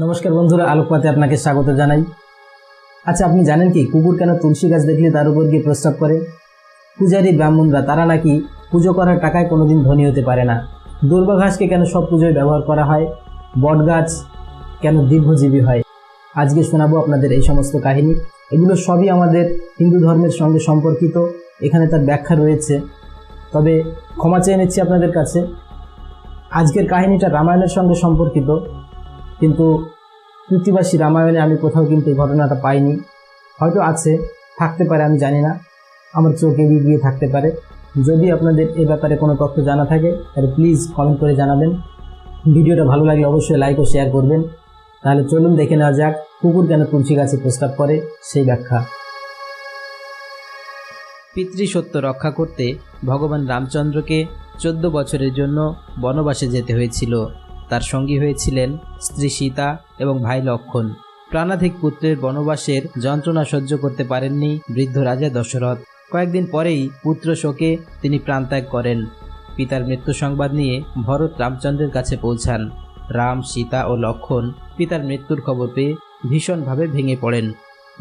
নমস্কার বন্ধুরা, আলোকপাতে আপনাকে স্বাগত জানাই। আচ্ছা আপনি জানেন কি, কুকুর কেন তুলসী গাছ দেখলে তার উপর গিয়ে প্রস্তাব করে? পূজারী ব্রাহ্মণরা, তারা নাকি পুজো করার টাকায় কোনোদিন ধনী হতে পারে না। দুর্বা ঘাসকে কেন সব পুজোয় ব্যবহার করা হয়? বট গাছ কেন দীর্ঘজীবী হয়? আজকে শোনাবো আপনাদের এই সমস্ত কাহিনী। এগুলো সবই আমাদের হিন্দু ধর্মের সঙ্গে সম্পর্কিত। এখানে তার ব্যাখ্যা রয়েছে। তবে ক্ষমা চেয়ে নিচ্ছি আপনাদের কাছে। আজকের কাহিনীটা রামায়ণের সঙ্গে সম্পর্কিত। কিন্তু কৃতিবাসী রামায়ণে আমি কোথাও কিন্তু এই ঘটনাটা পাইনি। হয়তো আছে, থাকতে পারে, আমি জানি না। আমার চোখ এগিয়ে গিয়ে থাকতে পারে। যদি আপনাদের এ ব্যাপারে কোনো তথ্য জানা থাকে, তাহলে প্লিজ কমেন্ট করে জানাবেন। ভিডিওটা ভালো লাগে অবশ্যই লাইক ও শেয়ার করবেন। তাহলে চলুন দেখে নেওয়া যাক, কুকুর কেন তুলসী গাছে প্রস্তাব করে, সেই ব্যাখ্যা। পিতৃসত্য রক্ষা করতে ভগবান রামচন্দ্রকে চোদ্দ বছরের জন্য বনবাসে যেতে হয়েছিল। তার সঙ্গী হয়েছিলেন স্ত্রী সীতা এবং ভাই লক্ষণ। প্রাণাধিক পুত্রের বনবাসের যন্ত্রণা সহ্য করতে পারেননি বৃদ্ধ রাজা দশরথ। কয়েকদিন পরেই পুত্র শোকে তিনি প্রাণত্যাগ করেন। পিতার মৃত্যু সংবাদ নিয়ে ভরত রামচন্দ্রের কাছে পৌঁছান। রাম, সীতা ও লক্ষণ পিতার মৃত্যুর খবর পেয়ে ভীষণভাবে ভেঙে পড়েন।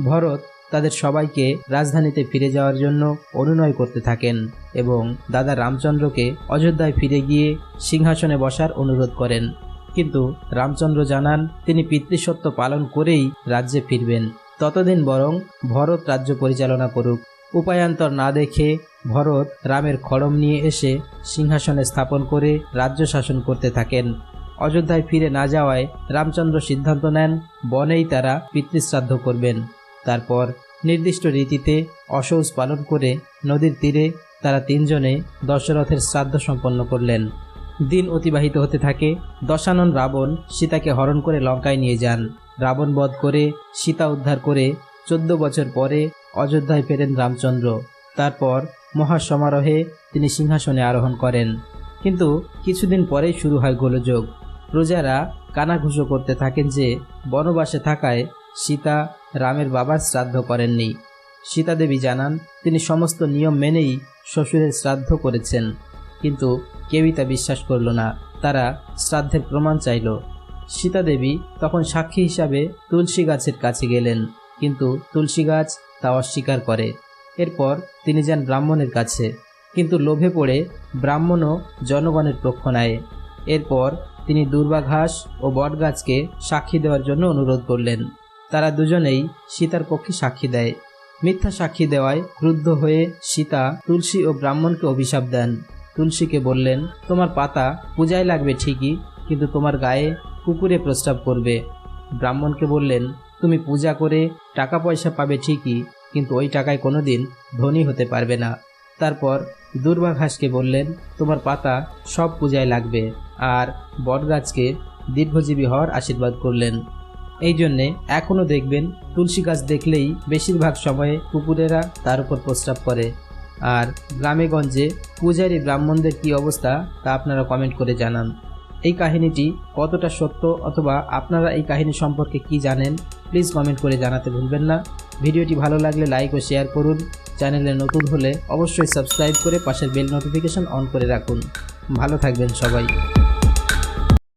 ভরত তাদের সবাইকে রাজধানীতে ফিরে যাওয়ার জন্য অনুনয় করতে থাকেন এবং দাদা রামচন্দ্রকে অযোধ্যায় ফিরে গিয়ে সিংহাসনে বসার অনুরোধ করেন। কিন্তু রামচন্দ্র জানান, তিনি পিতৃসত্য পালন করেই রাজ্যে ফিরবেন। ততদিন বরং ভরত রাজ্য পরিচালনা করুক। উপায়ান্তর না দেখে ভরত রামের খড়ম নিয়ে এসে সিংহাসনে স্থাপন করে রাজ্য শাসন করতে থাকেন। অযোধ্যায় ফিরে না যাওয়ায় রামচন্দ্র সিদ্ধান্ত নেন, বনেই তারা পিতৃশ্রাদ্ধ করবেন। তারপর নির্দিষ্ট রীতিতে অসৌজ পালন করে নদীর তীরে তারা তিনজনে দশরথের শ্রাদ্ধ সম্পন্ন করলেন। দিন অতিবাহিত হতে থাকে, দশানন রাবণ সীতাকে হরণ করে লঙ্কায় নিয়ে যান। রাবণ বধ করে সীতা উদ্ধার করে চোদ্দ বছর পরে অযোধ্যায় ফেরেন রামচন্দ্র। তারপর মহাসমারোহে তিনি সিংহাসনে আরোহণ করেন। কিন্তু কিছুদিন পরেই শুরু হয় গোলযোগ। প্রজারা কানাঘুষো করতে থাকেন যে বনবাসে থাকায় সীতা রামের বাবার শ্রাদ্ধ করেননি। সীতা দেবী জানান, তিনি সমস্ত নিয়ম মেনেই শ্বশুরের শ্রাদ্ধ করেছেন। কিন্তু কেউই তা বিশ্বাস করল না। তারা শ্রাদ্ধের প্রমাণ চাইল। সীতা দেবী তখন সাক্ষী হিসাবে তুলসী গাছের কাছে গেলেন। কিন্তু তুলসী গাছ তা অস্বীকার করে। এরপর তিনি যান ব্রাহ্মণের কাছে। কিন্তু লোভে পড়ে ব্রাহ্মণও জনগণের পক্ষ নেয়। এরপর তিনি দুর্বাঘাস ও বটগাছকে সাক্ষী দেওয়ার জন্য অনুরোধ করলেন। তারা দুজনেই সীতার পক্ষে সাক্ষী দেয়। মিথ্যা সাক্ষী দেওয়ায় ক্রুদ্ধ হয়ে সীতা তুলসী ও ব্রাহ্মণকে অভিশাপ দেন। তুলসীকে বললেন, তোমার পাতা পূজায় লাগবে ঠিকই, কিন্তু তোমার গায়ে কুকুরে প্রস্রাব করবে। ব্রাহ্মণকে বললেন, তুমি পূজা করে টাকা পয়সা পাবে ঠিকই, কিন্তু ওই টাকায় কোনোদিন ধনী হতে পারবে না। তারপর দুর্বাঘাসকে বললেন, তোমার পাতা সব পূজায় লাগবে। আর বটগাছকে দীর্ঘজীবী হওয়ার আশীর্বাদ করলেন। এই জন্যে এখনও দেখবেন তুলসী গাছ দেখলেই বেশিরভাগ সময়ে কুকুরেরা তার উপর প্রস্রাব করে। আর গ্রামেগঞ্জে পূজারি ব্রাহ্মণদের কি অবস্থা তা আপনারা কমেন্ট করে জানান। এই কাহিনীটি কতটা সত্য অথবা আপনারা এই কাহিনী সম্পর্কে কি জানেন প্লিজ কমেন্ট করে জানাতে ভুলবেন না। ভিডিওটি ভালো লাগলে লাইক ও শেয়ার করুন। চ্যানেলে নতুন হলে অবশ্যই সাবস্ক্রাইব করে পাশের বেল নোটিফিকেশন অন করে রাখুন। ভালো থাকবেন সবাই।